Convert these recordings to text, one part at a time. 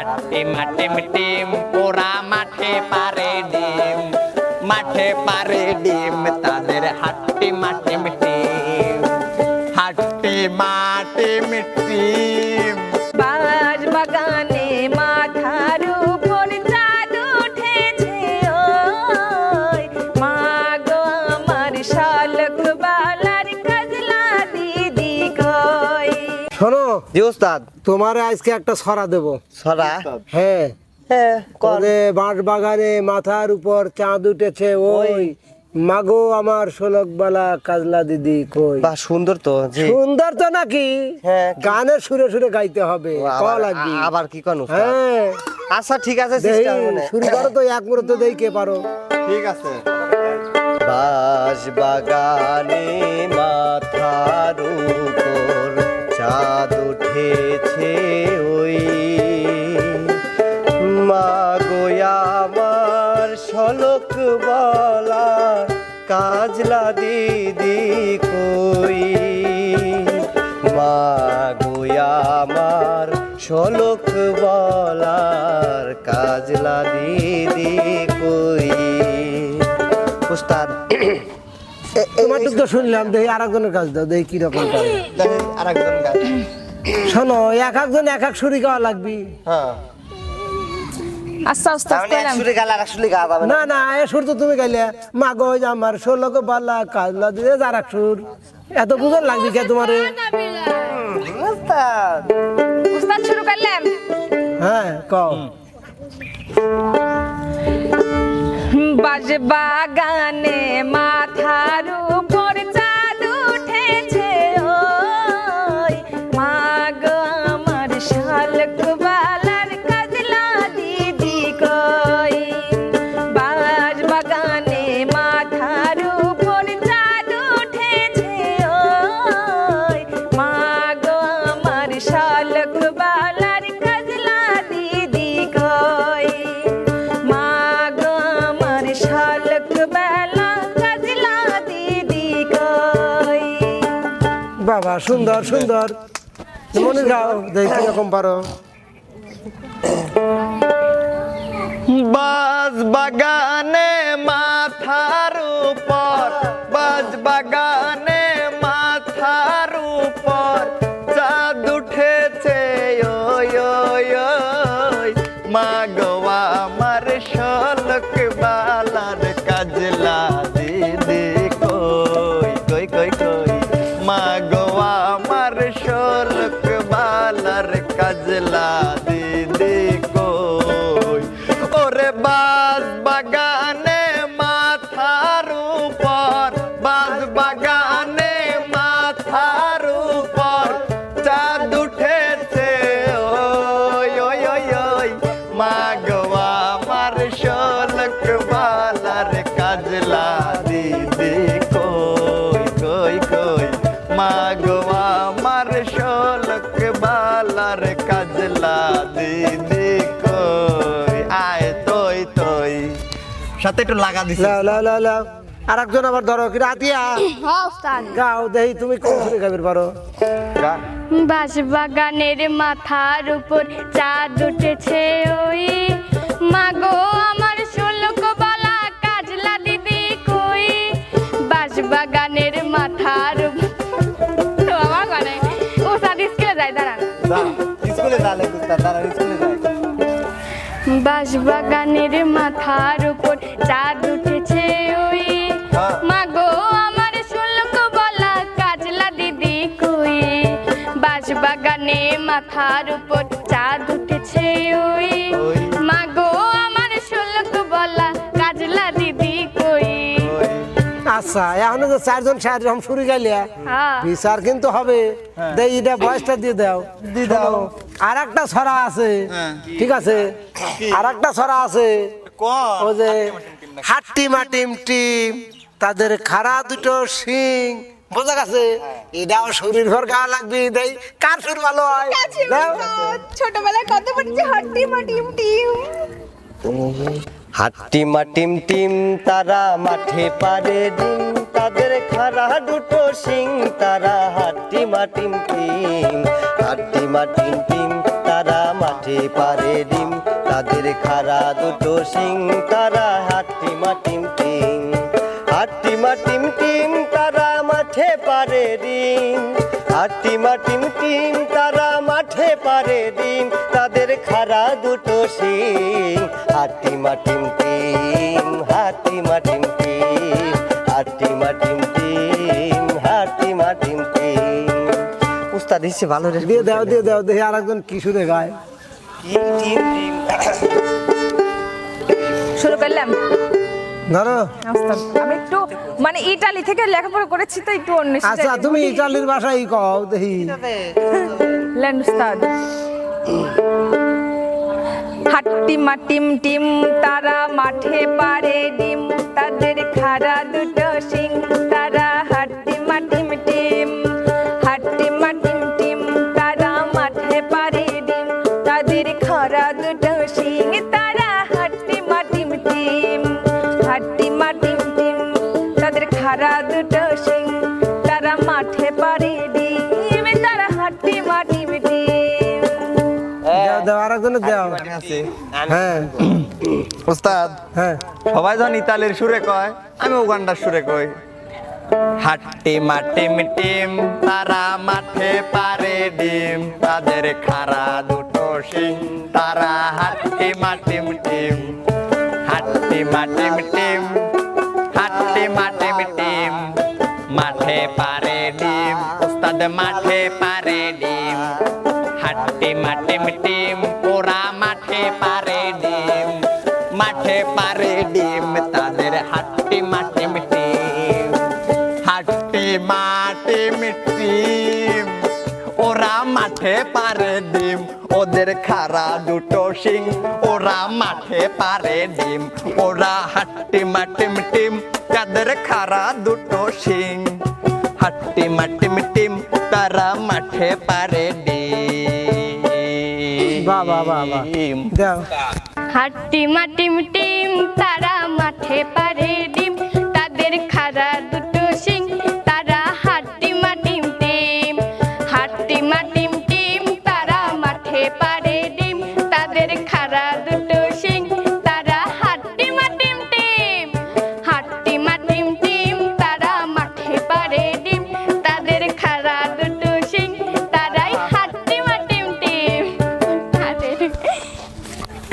হাট্টি মাটিম টিম ওরা মাঠে পারে ডিম। মাঠে পারে ডিম, তাদের হাট্টি মাটিম টিম হাট্টি মাটিম জি ওস্তাদ তোমার আজকে একটা ছড়া দেব। ছড়া? হ্যাঁ। হ্যাঁ কর। বাঁশ বাগানে মাথার উপর চাঁদ উঠেছে ওই। মাগো আমার শোলকবালা কাজলা দিদি কই? বাহ সুন্দর তো সুন্দর তো নাকি? হ্যাঁ। গানের সুরে সুরে গাইতে হবে আবার লাগবি। আ- আবার কি কোন হ্যাঁ। আচ্ছা ঠিক আছে হবে শুরু করো তো এক মুহূর্তে দেই কে পারো। ঠিক আছে। বাস বাগানে মাথার উপর চাঁদ উঠেছে ওই। মা গোয়া আমার শলক বলা কাজলা দিদি কই? মা গোয়া আমার শলক বলার কাজলা দিদি কই? উস্তাদ তোমার তো শুনলাম দেখি আর একজনের কাজ দাও দেখি কীরকম পারে আরেকজন গান শোনো এক একজন এক এক সুরি গাওয়া লাগবি। হ্যাঁ। আচ্ছা উস্তাদ কইলাম সুরে গালে আর এক যাবে না? না এ সুর তো তুমি গাইলে। মাগো আমার ষোলক বালা কাজলা দিয়ে যার এক সুর। এত বুঝন লাগবি কে তোমারে? উস্তাদ। উস্তাদ শুরু করলাম হ্যাঁ কও। বাজ বাগানে মাথার উপর বাবা সুন্দর সুন্দর। মনে যাও দেখি কীরকম পারো। বাস বাগানে মাথার উপর বাগানে মাথার উপর চাঁদ উঠেছে। ওই ওই ওই ওই। মা গোয়া আমার শোলক বালার কাজলা দিদি কই। কই সাথে একটু লাগা দিছি। লাও লাও লাও লাও। আর একজন আবার ধরো কি রাতিয়া গাও দেখি তুমি কোন সুরে গাবির পারো? বাঁশ বাগানের মাথার উপর চাঁদ উঠেছে ওই। মাগো আমার ষোলক বলা কাজলা দিদি কই? বাঁশ বাগানের মাথার আমার মানে ও সাদ স্কুলে যায় দাঁড়ান। স্কুলে যালে উস্তাদ দাঁড়া স্কুলে যায় বাঁশ বাগানের মাথার উপর চাঁদ উঠেছে ওই। মাগো আমার ষোলক বলা কাজলা দিদি কই। বাঁশ বাগানে মাথার উপর চাঁদ উঠেছে ওই। মাগো আমার ষোলক বলা কাজলা দিদি কই। আচ্ছা এখন তো চারজন চারজন সুরি গাইলে হ্যাঁ। বিচার কিন্তু হবে। দেই এটা বয়সটা দিয়ে দাও। দিয়ে দাও। আর একটা ছড়া আছে। হ্যাঁ। ঠিক আছে? আর একটা ছড়া আছে। ও যে হাট্টি মাটিম টিম। তাদের খাড়া দুটো শিং। বোঝা গেছে? এটাও শরীর ভর গা লাগবে দেই। কার সুর ভালো হয়। ছোটবেলায় কত পড়েছি? হট্টি মাটিম টিম। হাট্টি মাটিম টিম তারা মাঠে পারে ডিম। তাদের খাড়া দুটো শিং তারা হাট্টি মাটিম টিম। হাট্টি মাটিম টিম তারা তারা মাঠে পারে ডিম। তাদের খাড়া দুটো শিং তারা হাট্টি মাটিম টিম। হাট্টি মাটিম টিম তারা মাঠে পারে ডিম হাট্টি মাটিম টিম তারা মাঠে পারে ডিম তাদের খাড়া দুটো শিং। হাট্টি মাটিম টিম হাট্টি মাটিম টিম হাট্টি মাটিম টিম হাট্টি মাটিম টিম। উস্তাদ হিসেবে ভালো রে দিয়ে দাও দিয়ে দাও দেখি আর একজন কি সুরে গায়। টিম টিম টিম। শুরু করলাম। ধরো। আস্তে। আস্তে। আমি একটু মানে ইটালি থেকে লেখাপড়া করেছি তো একটু অন্য আচ্ছা তুমি ইটালির ভাষাই কও দেখি। লেন উস্তাদ। হাট্টি মাটিম টিম তারা মাঠে পারে ডিম তাদের খাড়া দুটো সিং তারা হাট্টি মাটিম টিম। হাট্টি মাটিম টিম তারা মাঠে পারে ডিম তাদের দুটো সিং দাও দাও আর হ্যাঁ। ওস্তাদ হ্যাঁ। সবাই যখন ইতালির সুরে কয় আমি উগান্ডার সুরে কই। হাট্টি মাটিম টিম তারা মাঠে পারে ডিম। তাদের খাড়া দুটো সিং তারা হাট্টি মাটিম। টিম হাট্টি মাটিম টিম হাট্টি মাটিম। টিম মাঠে পারে ডিম ওস্তাদ মাঠে পারে ডিম। মাটিম টিম ওরা মাঠে পারে ডিম। মাঠে পারে ডিম, তাদের হাট্টি মাটিম। টিম হাট্টি মাটিম টিম ওরা মাঠে পারে ডিম। ওদের খাড়া দুটো সিং ওরা মাঠে পারে ডিম। ওরা হাট্টি মাটিম টিম তাদের খাড়া দুটো সিং হাট্টি মাটিম টিম তারা মাঠে পারে বাহ বাহ বাহ বাহ দাও হাট্টি মাটিম টিম তারা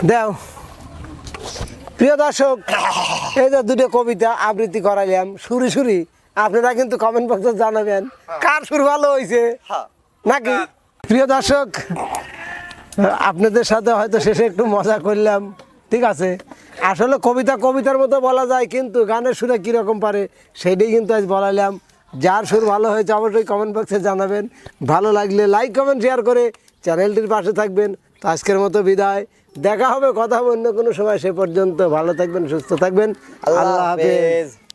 দাও। প্রিয় দর্শক এই যে দুটো কবিতা আবৃত্তি করাইলাম সুরি সুরি আপনারা কিন্তু কমেন্ট বক্সে জানাবেন কার সুর ভালো হয়েছে নাকি? প্রিয় দর্শক আপনাদের সাথে হয়তো শেষে একটু মজা করলাম ঠিক আছে? আসলে কবিতা কবিতার মতো বলা যায় কিন্তু গানের সুরে কীরকম পারে সেইটাই কিন্তু আজ বলাইলাম। যার সুর ভালো হয়েছে অবশ্যই কমেন্ট বক্সে জানাবেন। ভালো লাগলে লাইক কমেন্ট শেয়ার করে চ্যানেলটির পাশে থাকবেন। তো আজকের মতো বিদায়। দেখা হবে কথা হবে অন্য কোনো সময়। সে পর্যন্ত ভালো থাকবেন সুস্থ থাকবেন। আল্লাহ হাফেজ।